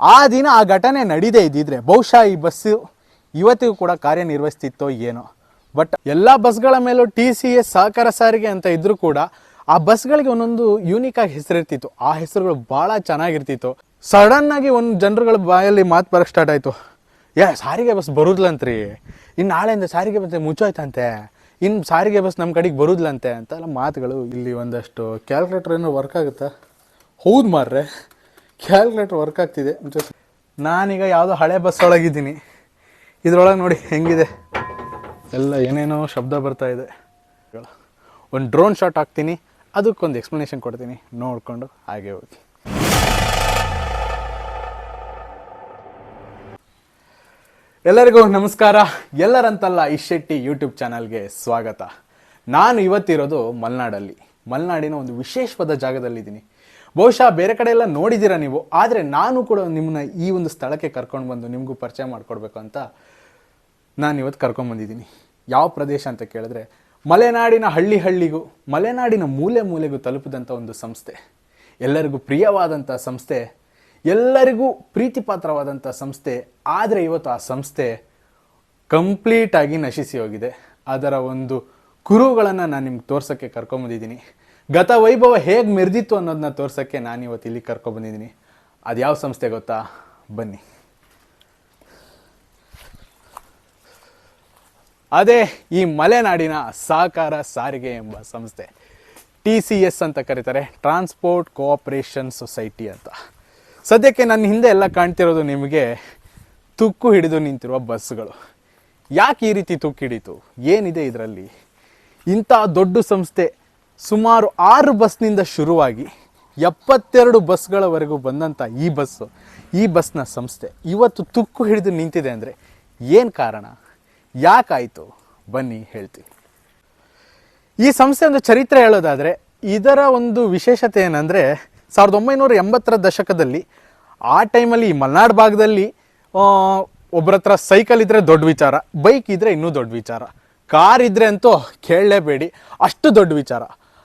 ಆ ದಿನ ಆ ಘಟನೆ ನಡೀದೇ ಇದ್ದಿದ್ರೆ ಬಹುಶಃ ಈ ಬಸ್ಸು ಇವತ್ತಿಗೂ ಕೂಡ ಕಾರ್ಯನಿರ್ವಹಿಸ್ತಿತ್ತೋ ಏನೋ. ಬಟ್ ಎಲ್ಲ ಬಸ್ಗಳ ಮೇಲೂ ಟಿ ಸಿ ಎಸ್ ಸಹಕಾರ ಸಾರಿಗೆ ಅಂತ ಇದ್ದರೂ ಕೂಡ ಆ ಬಸ್ಗಳಿಗೆ ಒಂದೊಂದು ಯೂನಿಕ್ ಆಗಿ ಹೆಸರಿರ್ತಿತ್ತು. ಆ ಹೆಸರುಗಳು ಭಾಳ ಚೆನ್ನಾಗಿರ್ತಿತ್ತು. ಸಡನ್ ಆಗಿ ಒಂದು ಜನರುಗಳ ಬಾಯಲ್ಲಿ ಮಾತು ಬರಕ್ಕೆ ಸ್ಟಾರ್ಟ್ ಆಯ್ತು. ಏ, ಸಾರಿಗೆ ಬಸ್ ಬರುದ್ಲಂತ್ರಿ? ಇನ್ನು ನಾಳೆಯಿಂದ ಸಾರಿಗೆ ಬಸ್ ಮುಚ್ಚೋಯ್ತಂತೆ? ಇನ್ನು ಸಾರಿಗೆ ಬಸ್ ನಮ್ಮ ಕಡೆಗೆ ಬರುದ್ಲಂತೆ? ಅಂತೆಲ್ಲ ಮಾತುಗಳು ಇಲ್ಲಿ ಒಂದಷ್ಟು ಕ್ಯಾಲ್ಕುಲೇಟರ್ ಏನೋ ವರ್ಕ್ ಆಗುತ್ತಾ? ಹೌದು ಮಾರ್ರೆ. ಕ್ಯಾಲ್ಕುಲೇಟರ್ ವರ್ಕ್ ಆಗ್ತಿದೆ. ನಾನೀಗ ಯಾವುದೋ ಹಳೆ ಬಸ್ ಒಳಗಿದ್ದೀನಿ. ಇದ್ರೊಳಗೆ ನೋಡಿ ಹೆಂಗಿದೆ. ಎಲ್ಲ ಏನೇನೋ ಶಬ್ದ ಬರ್ತಾ ಇದೆ. ಒಂದು ಡ್ರೋನ್ ಶಾಟ್ ಹಾಕ್ತೀನಿ. ಅದಕ್ಕೊಂದು ಎಕ್ಸ್ಪ್ಲನೇಷನ್ ಕೊಡ್ತೀನಿ. ನೋಡಿಕೊಂಡು ಹಾಗೆ ಹೋಗಿ. ಎಲ್ಲರಿಗೂ ನಮಸ್ಕಾರ. ಎಲ್ಲರಂತಲ್ಲ ಇಶೆಟ್ಟಿ ಯೂಟ್ಯೂಬ್ ಚಾನಲ್ಗೆ ಸ್ವಾಗತ. ನಾನು ಇವತ್ತಿರೋದು ಮಲೆನಾಡಲ್ಲಿ. ಮಲೆನಾಡಿನ ಒಂದು ವಿಶೇಷವಾದ ಜಾಗದಲ್ಲಿದ್ದೀನಿ. ಬಹುಶಃ ಬೇರೆ ಕಡೆ ಎಲ್ಲ ನೋಡಿದ್ದೀರಾ ನೀವು? ಆದರೆ ನಾನು ಕೂಡ ನಿಮ್ಮನ್ನ ಈ ಒಂದು ಸ್ಥಳಕ್ಕೆ ಕರ್ಕೊಂಡು ಬಂದು ನಿಮಗೂ ಪರಿಚಯ ಮಾಡಿಕೊಡ್ಬೇಕು ಅಂತ ನಾನು ಇವತ್ತು ಕರ್ಕೊಂಬಂದಿದ್ದೀನಿ ಯಾವ ಪ್ರದೇಶ ಅಂತ ಕೇಳಿದ್ರೆ ಮಲೆನಾಡಿನ ಹಳ್ಳಿ ಹಳ್ಳಿಗೂ, ಮಲೆನಾಡಿನ ಮೂಲೆ ಮೂಲೆಗೂ ತಲುಪಿದಂಥ ಒಂದು ಸಂಸ್ಥೆ. ಎಲ್ಲರಿಗೂ ಪ್ರಿಯವಾದಂಥ ಸಂಸ್ಥೆ, ಎಲ್ಲರಿಗೂ ಪ್ರೀತಿಪಾತ್ರವಾದಂಥ ಸಂಸ್ಥೆ. ಆದರೆ ಇವತ್ತು ಆ ಸಂಸ್ಥೆ ಕಂಪ್ಲೀಟಾಗಿ ನಶಿಸಿ ಹೋಗಿದೆ. ಅದರ ಒಂದು ಕುರುಗಳನ್ನು ನಾನು ನಿಮ್ಗೆ ತೋರ್ಸೋಕ್ಕೆ ಕರ್ಕೊಂಬಂದಿದ್ದೀನಿ ಗತ ವೈಭವ ಹೇಗೆ ಮೆರೆದಿತ್ತು ಅನ್ನೋದನ್ನ ತೋರ್ಸೋಕ್ಕೆ ನಾನು ಇವತ್ತು ಇಲ್ಲಿ ಕರ್ಕೊಬಂದಿದ್ದೀನಿ ಅದು ಯಾವ ಸಂಸ್ಥೆ ಗೊತ್ತಾ? ಬನ್ನಿ. ಅದೇ ಈ ಮಲೆನಾಡಿನ ಸಹಕಾರ ಸಾರಿಗೆ ಎಂಬ ಸಂಸ್ಥೆ. ಟಿ ಸಿ ಎಸ್ ಅಂತ ಕರೀತಾರೆ ಟ್ರಾನ್ಸ್ಪೋರ್ಟ್ ಕೋಆಪರೇಷನ್ ಸೊಸೈಟಿ ಅಂತ. ಸದ್ಯಕ್ಕೆ ನನ್ನ ಹಿಂದೆ ಎಲ್ಲ ಕಾಣ್ತಿರೋದು ನಿಮಗೆ ತುಕ್ಕು ಹಿಡಿದು ನಿಂತಿರುವ ಬಸ್ಗಳು ಯಾಕೆ ಈ ರೀತಿ ತುಕ್ಕು ಹಿಡಿತು ಏನಿದೆ ಇದರಲ್ಲಿ? ಇಂಥ ದೊಡ್ಡ ಸಂಸ್ಥೆ ಸುಮಾರು ಆರು ಬಸ್ನಿಂದ ಶುರುವಾಗಿ ಎಪ್ಪತ್ತೆರಡು ಬಸ್ಗಳವರೆಗೂ ಬಂದಂಥ ಈ ಬಸ್ಸು ಈ ಬಸ್ನ ಸಂಸ್ಥೆ ಇವತ್ತು ತುಕ್ಕು ಹಿಡಿದು ನಿಂತಿದೆ ಅಂದರೆ ಏನು ಕಾರಣ? ಯಾಕಾಯಿತು? ಬನ್ನಿ ಹೇಳ್ತೀವಿ. ಈ ಸಂಸ್ಥೆ ಒಂದು ಚರಿತ್ರೆ ಹೇಳೋದಾದರೆ ಇದರ ಒಂದು ವಿಶೇಷತೆ ಏನಂದರೆ ಸಾವಿರದ ಒಂಬೈನೂರ ಎಂಬತ್ತರ ದಶಕದಲ್ಲಿ ಆ ಟೈಮಲ್ಲಿ ಈ ಮಲೆನಾಡು ಭಾಗದಲ್ಲಿ ಒಬ್ಬರ ಹತ್ರ ಸೈಕಲ್ ಇದ್ದರೆ ದೊಡ್ಡ ವಿಚಾರ, ಬೈಕ್ ಇದ್ದರೆ ಇನ್ನೂ ದೊಡ್ಡ ವಿಚಾರ, ಕಾರ್ ಇದ್ದರೆ ಅಂತೂ ಕೇಳಲೇಬೇಡಿ, ಅಷ್ಟು ದೊಡ್ಡ ವಿಚಾರ.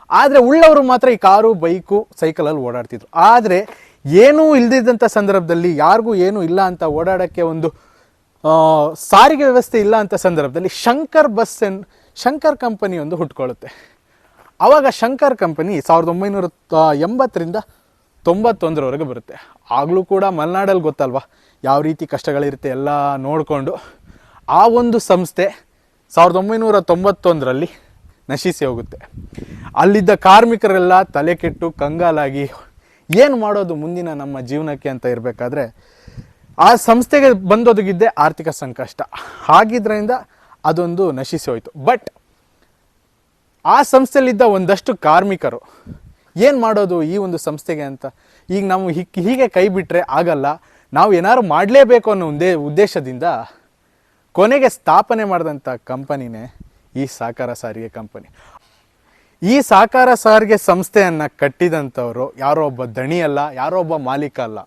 ಆದರೆ ಉಳ್ಳವರು ಮಾತ್ರ ಈ ಕಾರು, ಬೈಕು ಸೈಕಲಲ್ಲಿ ಓಡಾಡ್ತಿದ್ರು. ಆದರೆ ಏನೂ ಇಲ್ದಿದ್ದಂಥ ಸಂದರ್ಭದಲ್ಲಿ, ಯಾರಿಗೂ ಏನೂ ಇಲ್ಲ ಅಂತ ಓಡಾಡೋಕ್ಕೆ ಒಂದು ಸಾರಿಗೆ ವ್ಯವಸ್ಥೆ ಇಲ್ಲ ಅಂತ ಸಂದರ್ಭದಲ್ಲಿ Shankar bus N Shankar company ಒಂದು ಹುಟ್ಕೊಳ್ಳುತ್ತೆ. ಆವಾಗ ಶಂಕರ್ ಕಂಪನಿ ಸಾವಿರದ ಒಂಬೈನೂರ ಎಂಬತ್ತರಿಂದ ತೊಂಬತ್ತೊಂದರವರೆಗೆ ಬರುತ್ತೆ. ಆಗಲೂ ಕೂಡ ಮಲೆನಾಡಲ್ಲಿ ಗೊತ್ತಲ್ವಾ? ಯಾವ ರೀತಿ ಕಷ್ಟಗಳಿರುತ್ತೆ ಎಲ್ಲ ನೋಡಿಕೊಂಡು, ಆ ಒಂದು ಸಂಸ್ಥೆ ಸಾವಿರದ ಒಂಬೈನೂರ ತೊಂಬತ್ತೊಂದರಲ್ಲಿ ನಶಿಸಿ ಹೋಗುತ್ತೆ. ಅಲ್ಲಿದ್ದ ಕಾರ್ಮಿಕರೆಲ್ಲ ತಲೆ ಕೆಟ್ಟು ಕಂಗಾಲಾಗಿ, ಏನು ಮಾಡೋದು ಮುಂದಿನ ನಮ್ಮ ಜೀವನಕ್ಕೆ ಅಂತ ಇರಬೇಕಾದ್ರೆ, ಆ ಸಂಸ್ಥೆಗೆ ಬಂದೊದಗಿದ್ದೆ ಆರ್ಥಿಕ ಸಂಕಷ್ಟ. ಹಾಗಿದ್ರಿಂದ ಅದೊಂದು ನಶಿಸಿ ಹೋಯಿತು. ಬಟ್, ಆ ಸಂಸ್ಥೆಯಲ್ಲಿದ್ದ ಒಂದಷ್ಟು ಕಾರ್ಮಿಕರು, ಏನು ಮಾಡೋದು ಈ ಒಂದು ಸಂಸ್ಥೆಗೆ ಅಂತ, ಈಗ ನಾವು ಹಿಕ್ ಹೀಗೆ ಕೈ ಬಿಟ್ಟರೆ ಆಗಲ್ಲ, ನಾವು ಏನಾದ್ರು ಮಾಡಲೇಬೇಕು ಅನ್ನೋ ಒಂದೇ ಉದ್ದೇಶದಿಂದ ಕೊನೆಗೆ ಸ್ಥಾಪನೆ ಮಾಡಿದಂಥ ಕಂಪನಿನೇ ಈ ಸಹಕಾರ ಸಾರಿಗೆ ಕಂಪನಿ. ಈ ಸಹಕಾರ ಸಾರಿಗೆ ಸಂಸ್ಥೆಯನ್ನು ಕಟ್ಟಿದಂಥವರು ಯಾರೋ ಒಬ್ಬ ದಣಿ ಅಲ್ಲ, ಯಾರೋ ಒಬ್ಬ ಮಾಲೀಕ ಅಲ್ಲ.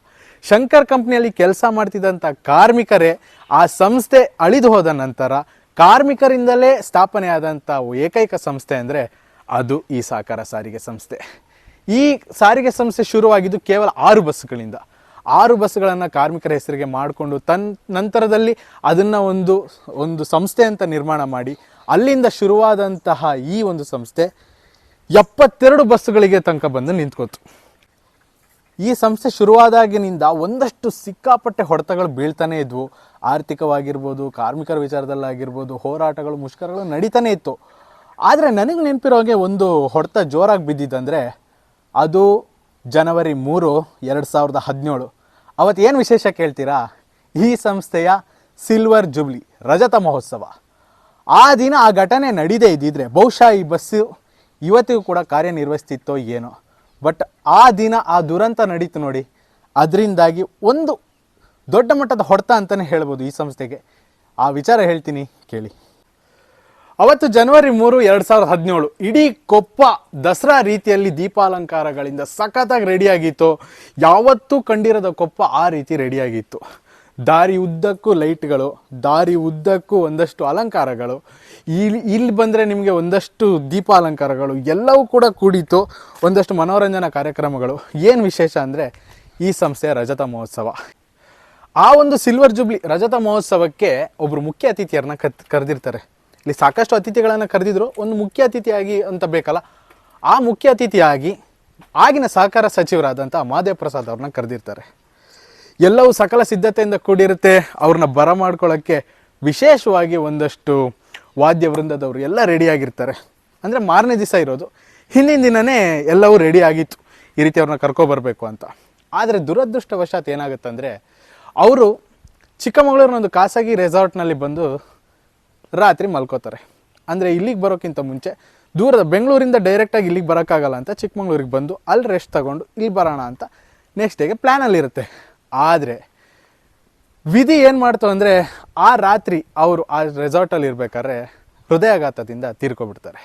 ಶಂಕರ್ ಕಂಪ್ನಿಯಲ್ಲಿ ಕೆಲಸ ಮಾಡ್ತಿದ್ದಂಥ ಕಾರ್ಮಿಕರೇ ಆ ಸಂಸ್ಥೆ ಅಳಿದು ಹೋದ ನಂತರ ಕಾರ್ಮಿಕರಿಂದಲೇ ಸ್ಥಾಪನೆ ಆದಂಥ ಏಕೈಕ ಸಂಸ್ಥೆ ಅಂದರೆ ಅದು ಈ ಸಹಕಾರ ಸಾರಿಗೆ ಸಂಸ್ಥೆ. ಈ ಸಾರಿಗೆ ಸಂಸ್ಥೆ ಶುರುವಾಗಿದ್ದು ಕೇವಲ ಆರು ಬಸ್ಗಳಿಂದ ಆರು ಬಸ್ಗಳನ್ನು ಕಾರ್ಮಿಕರ ಹೆಸರಿಗೆ ಮಾಡಿಕೊಂಡು ತನ್ ನಂತರದಲ್ಲಿ ಅದನ್ನು ಒಂದು ಒಂದು ಸಂಸ್ಥೆ ಅಂತ ನಿರ್ಮಾಣ ಮಾಡಿ ಅಲ್ಲಿಂದ ಶುರುವಾದಂತಹ ಈ ಒಂದು ಸಂಸ್ಥೆ ಎಪ್ಪತ್ತೆರಡು ಬಸ್ಸುಗಳಿಗೆ ತನಕ ಬಂದು ನಿಂತ್ಕೋತು. ಈ ಸಂಸ್ಥೆ ಶುರುವಾದಾಗಿನಿಂದ ಒಂದಷ್ಟು ಸಿಕ್ಕಾಪಟ್ಟೆ ಹೊಡೆತಗಳು ಬೀಳ್ತಾನೆ ಇದ್ವು. ಆರ್ಥಿಕವಾಗಿರ್ಬೋದು, ಕಾರ್ಮಿಕರ ವಿಚಾರದಲ್ಲಾಗಿರ್ಬೋದು, ಹೋರಾಟಗಳು, ಮುಷ್ಕರಗಳು ನಡೀತಾನೆ ಇತ್ತು. ಆದರೆ ನನಗೆ ನೆನಪಿರೋ ಹಾಗೆ ಒಂದು ಹೊಡೆತ ಜೋರಾಗಿ ಬಿದ್ದಿದ್ದಂದರೆ ಅದು ಜನವರಿ ಮೂರು, ಎರಡು ಸಾವಿರದ ಹದಿನೇಳು. ಅವತ್ತು ವಿಶೇಷ ಕೇಳ್ತೀರಾ? ಈ ಸಂಸ್ಥೆಯ ಸಿಲ್ವರ್ ಜುಬ್ಲಿ, ರಜತ ಮಹೋತ್ಸವ. ಆ ದಿನ ಆ ಘಟನೆ ನಡೀದೇ ಇದ್ದಿದ್ರೆ ಬಹುಶಃ ಈ ಬಸ್ಸು ಇವತ್ತಿಗೂ ಕೂಡ ಕಾರ್ಯನಿರ್ವಹಿಸ್ತಿತ್ತೋ ಏನೋ. ಬಟ್ ಆ ದಿನ ಆ ದುರಂತ ನಡೀತು ನೋಡಿ. ಅದರಿಂದಾಗಿ ಒಂದು ದೊಡ್ಡ ಮಟ್ಟದ ಹೊಡೆತ ಅಂತಲೇ ಹೇಳ್ಬೋದು ಈ ಸಂಸ್ಥೆಗೆ. ಆ ವಿಚಾರ ಹೇಳ್ತೀನಿ, ಕೇಳಿ. ಅವತ್ತು ಜನವರಿ ಮೂರು, ಎರಡು ಸಾವಿರದ ಹದಿನೇಳು, ಇಡೀ ಕೊಪ್ಪ ದಸರಾ ರೀತಿಯಲ್ಲಿ ದೀಪಾಲಂಕಾರಗಳಿಂದ ಸಖತ್ತಾಗಿ ರೆಡಿಯಾಗಿತ್ತು ಯಾವತ್ತೂ ಕಂಡಿರದ ಕೊಪ್ಪ ಆ ರೀತಿ ರೆಡಿಯಾಗಿತ್ತು ದಾರಿ ಉದ್ದಕ್ಕೂ ಲೈಟ್ಗಳು, ದಾರಿ ಉದ್ದಕ್ಕೂ ಒಂದಷ್ಟು ಅಲಂಕಾರಗಳು, ಇಲ್ಲಿ ಇಲ್ಲಿ ಬಂದರೆ ನಿಮಗೆ ಒಂದಷ್ಟು ದೀಪಾಲಂಕಾರಗಳು, ಎಲ್ಲವೂ ಕೂಡ ಕೂಡಿತು ಒಂದಷ್ಟು ಮನೋರಂಜನಾ ಕಾರ್ಯಕ್ರಮಗಳು. ಏನು ವಿಶೇಷ ಅಂದರೆ ಈ ಸಂಸ್ಥೆಯ ರಜತ ಮಹೋತ್ಸವ. ಆ ಒಂದು ಸಿಲ್ವರ್ ಜುಬ್ಲಿ ರಜತ ಮಹೋತ್ಸವಕ್ಕೆ ಒಬ್ಬರು ಮುಖ್ಯ ಅತಿಥಿಯರನ್ನ ಕತ್ ಕರೆದಿರ್ತಾರೆ. ಇಲ್ಲಿ ಸಾಕಷ್ಟು ಅತಿಥಿಗಳನ್ನು ಕರೆದಿದ್ರು. ಒಂದು ಮುಖ್ಯ ಅತಿಥಿಯಾಗಿ ಅಂತ ಬೇಕಲ್ಲ, ಆ ಮುಖ್ಯ ಅತಿಥಿಯಾಗಿ ಆಗಿನ ಸಹಕಾರ ಸಚಿವರಾದಂಥ ಮಾದೇವ್ ಪ್ರಸಾದ್ ಅವ್ರನ್ನ ಕರೆದಿರ್ತಾರೆ. ಎಲ್ಲವೂ ಸಕಲ ಸಿದ್ಧತೆಯಿಂದ ಕೂಡಿರುತ್ತೆ. ಅವ್ರನ್ನ ಬರಮಾಡ್ಕೊಳ್ಳೋಕ್ಕೆ ವಿಶೇಷವಾಗಿ ಒಂದಷ್ಟು ವಾದ್ಯ ವೃಂದದವರು ಎಲ್ಲ ರೆಡಿಯಾಗಿರ್ತಾರೆ ಅಂದರೆ ಮಾರನೇ ದಿವಸ ಇರೋದು. ಹಿಂದಿನ ದಿನವೇ ಎಲ್ಲವೂ ರೆಡಿ ಆಗಿತ್ತು. ಈ ರೀತಿ ಅವ್ರನ್ನ ಕರ್ಕೊಬರಬೇಕು ಅಂತ. ಆದರೆ ದುರದೃಷ್ಟವಶಾತ್ ಏನಾಗುತ್ತಂದರೆ, ಅವರು ಚಿಕ್ಕಮಗಳೂರಿನ ಒಂದು ಖಾಸಗಿ ರೆಸಾರ್ಟ್ನಲ್ಲಿ ಬಂದು ರಾತ್ರಿ ಮಲ್ಕೋತಾರೆ. ಅಂದರೆ ಇಲ್ಲಿಗೆ ಬರೋಕ್ಕಿಂತ ಮುಂಚೆ ದೂರದ ಬೆಂಗಳೂರಿಂದ ಡೈರೆಕ್ಟಾಗಿ ಇಲ್ಲಿಗೆ ಬರೋಕ್ಕಾಗಲ್ಲ ಅಂತ ಚಿಕ್ಕಮಗಳೂರಿಗೆ ಬಂದು ಅಲ್ಲಿ ರೆಸ್ಟ್ ತಗೊಂಡು ಇಲ್ಲಿ ಬರೋಣ ಅಂತ ನೆಕ್ಸ್ಟ್ ಡೇಗೆ ಪ್ಲ್ಯಾನಲ್ಲಿರುತ್ತೆ ಆದರೆ ವಿಧಿ ಏನು ಮಾಡ್ತು ಅಂದರೆ ಆ ರಾತ್ರಿ ಅವರು ಆ ರೆಸಾರ್ಟಲ್ಲಿ ಇರಬೇಕಾದ್ರೆ ಹೃದಯಾಘಾತದಿಂದ ತೀರ್ಕೊಬಿಡ್ತಾರೆ.